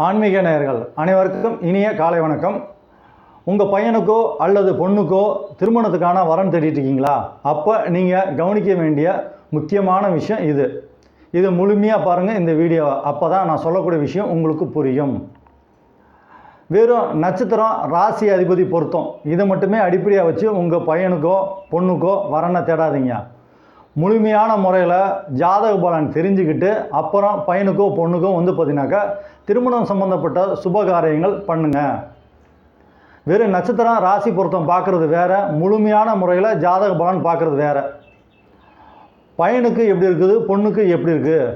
ஆன்மீக நேயர்கள் அனைவருக்கும் இனிய காலை வணக்கம். உங்கள் பையனுக்கோ அல்லது பொண்ணுக்கோ திருமணத்துக்கான வரன் தேடிட்டு இருக்கீங்களா? அப்போ நீங்கள் கவனிக்க வேண்டிய முக்கியமான விஷயம் இது. இது முழுமையாக பாருங்கள் இந்த வீடியோவை. அப்போ தான் நான் சொல்லக்கூடிய விஷயம் உங்களுக்கு புரியும். வெறும் நட்சத்திரம் ராசி அதிபதி பொருத்தம். இதை மட்டுமே அடிப்படையாக வச்சு உங்கள் பையனுக்கோ பொண்ணுக்கோ வரனை தேடாதீங்க. முழுமையான முறையில் ஜாதக பலன் தெரிஞ்சுக்கிட்டு அப்புறம் பையனுக்கோ பொண்ணுக்கோ வந்து பார்த்தீங்கன்னாக்கா திருமணம் சம்மந்தப்பட்ட சுப காரியங்கள் பண்ணுங்கள் வெறும் நட்சத்திரம் ராசி பொருத்தம் பார்க்குறது வேற முழுமையான முறையில் ஜாதக பலன் பார்க்குறது வேற. பையனுக்கு எப்படி இருக்குது பொண்ணுக்கு எப்படி இருக்குது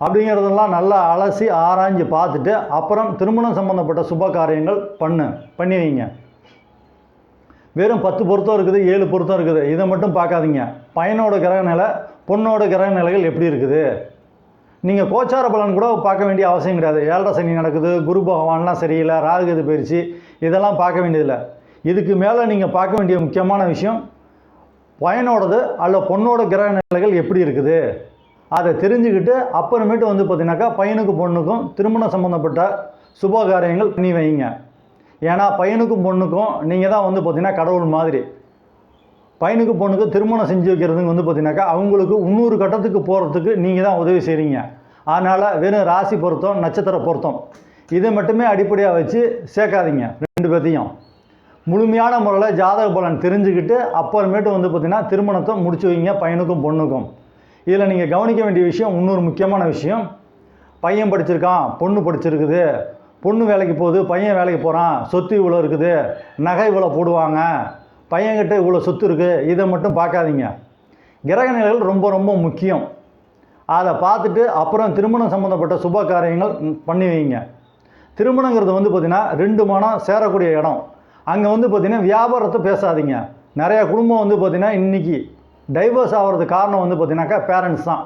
அப்படிங்கிறதெல்லாம் நல்லா அலசி ஆராய்ஞ்சு பார்த்துட்டு அப்புறம் திருமணம் சம்மந்தப்பட்ட சுப காரியங்கள் பண்ணு பண்ணி வைங்க வெறும் பத்து பொருத்தம் இருக்குது ஏழு பொருத்தம் இருக்குது. இதை மட்டும் பார்க்காதீங்க. பையனோட கிரக நிலை பொண்ணோட கிரக நிலைகள் எப்படி இருக்குது? நீங்கள் கோச்சார பலன் கூட பார்க்க வேண்டிய அவசியம் கிடையாது. ஏழரை சனி நடக்குது குரு பகவான்லாம் சரியில்லை ராகுகது பயிற்சி இதெல்லாம் பார்க்க வேண்டியதில்லை. இதுக்கு மேலே நீங்கள் பார்க்க வேண்டிய முக்கியமான விஷயம் பையனோடது அல்ல பொண்ணோட கிரக நிலைகள் எப்படி இருக்குது? அதை தெரிஞ்சுக்கிட்டு அப்புறமேட்டு வந்து பார்த்தீங்கன்னாக்கா பையனுக்கு பொண்ணுக்கும் திருமணம் சம்மந்தப்பட்ட சுப காரியங்கள் பண்ணி வைங்க. ஏன்னா பையனுக்கும் பொண்ணுக்கும் நீங்கள் தான் வந்து பார்த்தீங்கன்னா கடவுள் மாதிரி. பையனுக்கு பொண்ணுக்கு திருமணம் செஞ்சு வைக்கிறதுங்க வந்து பார்த்திங்கனாக்கா அவங்களுக்கு இன்னொரு கட்டத்துக்கு போகிறதுக்கு நீங்கள் தான் உதவி செய்கிறீங்க அதனால் வெறும் ராசி பொருத்தம் நட்சத்திர பொருத்தம். இதை மட்டுமே அடிப்படையாக வச்சு சேர்க்காதீங்க ரெண்டு பேர்த்தையும். முழுமையான முறையில் ஜாதக பலன் தெரிஞ்சுக்கிட்டு அப்புறமேட்டு வந்து பார்த்திங்கன்னா திருமணத்தை முடிச்சு வைங்க பையனுக்கும் பொண்ணுக்கும். இதில் நீங்கள் கவனிக்க வேண்டிய விஷயம் இன்னொரு முக்கியமான விஷயம். பையன் படிச்சிருக்கான் பொண்ணு படிச்சிருக்குது. பொண்ணு வேலைக்கு போகுது பையன் வேலைக்கு போகிறான் சொத்து இவ்வளோ இருக்குது நகை இவ்வளோ போடுவாங்க பையன்கிட்ட இவ்வளோ சொத்து இருக்குது இதை மட்டும் பார்க்காதீங்க. கிரக நிலைகள் ரொம்ப ரொம்ப முக்கியம். அதை பார்த்துட்டு அப்புறம் திருமணம் சம்மந்தப்பட்ட சுப காரியங்கள் பண்ணி வைங்க. திருமணங்கிறது வந்து பார்த்திங்கன்னா ரெண்டு மனம் சேரக்கூடிய இடம். அங்கே வந்து பார்த்திங்கன்னா வியாபாரத்தை பேசாதீங்க. நிறையா குடும்பம் வந்து பார்த்திங்கன்னா இன்றைக்கி டைவர்ஸ் ஆகிறதுக்கு காரணம் வந்து பார்த்திங்கனாக்கா பேரண்ட்ஸ் தான்.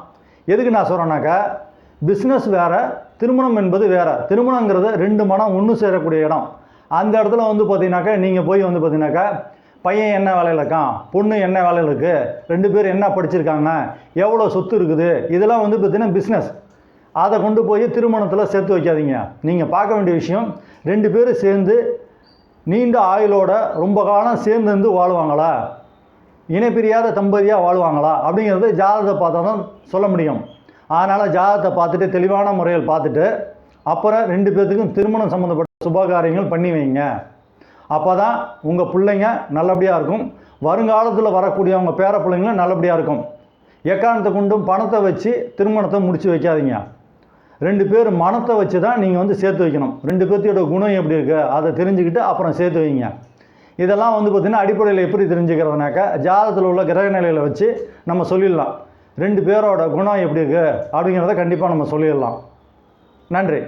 எதுக்கு நான் சொல்கிறேன்னாக்கா பிஸ்னஸ் வேறு திருமணம் என்பது வேறு. திருமணங்கிறது ரெண்டு மனம் ஒன்று சேரக்கூடிய இடம். அந்த இடத்துல வந்து பார்த்தீங்கன்னாக்கா நீங்கள் போய் வந்து பார்த்தீங்கன்னாக்கா பையன் என்ன வேலையில் இருக்கான் பொண்ணு என்ன வேலையில் இருக்குது ரெண்டு பேர் என்ன படிச்சிருக்காங்க எவ்வளோ சொத்து இருக்குது இதெல்லாம் வந்து பார்த்தீங்கன்னா பிஸ்னஸ் அதை கொண்டு போய் திருமணத்தில் சேர்த்து வைக்காதீங்க. நீங்கள் பார்க்க வேண்டிய விஷயம் ரெண்டு பேரும் சேர்ந்து நீண்ட ஆயுளோட ரொம்ப காலம் சேர்ந்து வாழ்வாங்களா? இணைப்பிரியாத தம்பதியாக வாழ்வாங்களா? அப்படிங்கிறது ஜாதகத்தை பார்த்தா தான் சொல்ல முடியும். அதனால் ஜாதகத்தை பார்த்துட்டு தெளிவான முறையில் பார்த்துட்டு அப்புறம் ரெண்டு பேர்த்துக்கும் திருமணம் சம்மந்தப்பட்ட சுபகாரியங்கள் பண்ணி வைங்க. அப்போ தான் உங்கள் பிள்ளைங்க நல்லபடியாக இருக்கும். வருங்காலத்தில் வரக்கூடிய உங்கள் பேர பிள்ளைங்களும் நல்லபடியாக இருக்கும். எக்காரணத்தை கொண்டும் பணத்தை வச்சு திருமணத்தை முடித்து வைக்காதீங்க. ரெண்டு பேர் மனத்தை வச்சு தான் நீங்கள் வந்து சேர்த்து வைக்கணும். ரெண்டு பேர்த்தியோட குணம் எப்படி இருக்குது அதை தெரிஞ்சுக்கிட்டு அப்புறம் சேர்த்து வைங்க. இதெல்லாம் வந்து பார்த்திங்கன்னா அடிப்படையில் எப்படி தெரிஞ்சுக்கிறதுனாக்கா ஜாதகத்தில் உள்ள கிரக நிலையில் வச்சு நம்ம சொல்லிடலாம். ரெண்டு பேரோட குணம் எப்படி இருக்குது அப்படிங்கிறத கண்டிப்பாக நம்ம சொல்லிடலாம். நன்றி.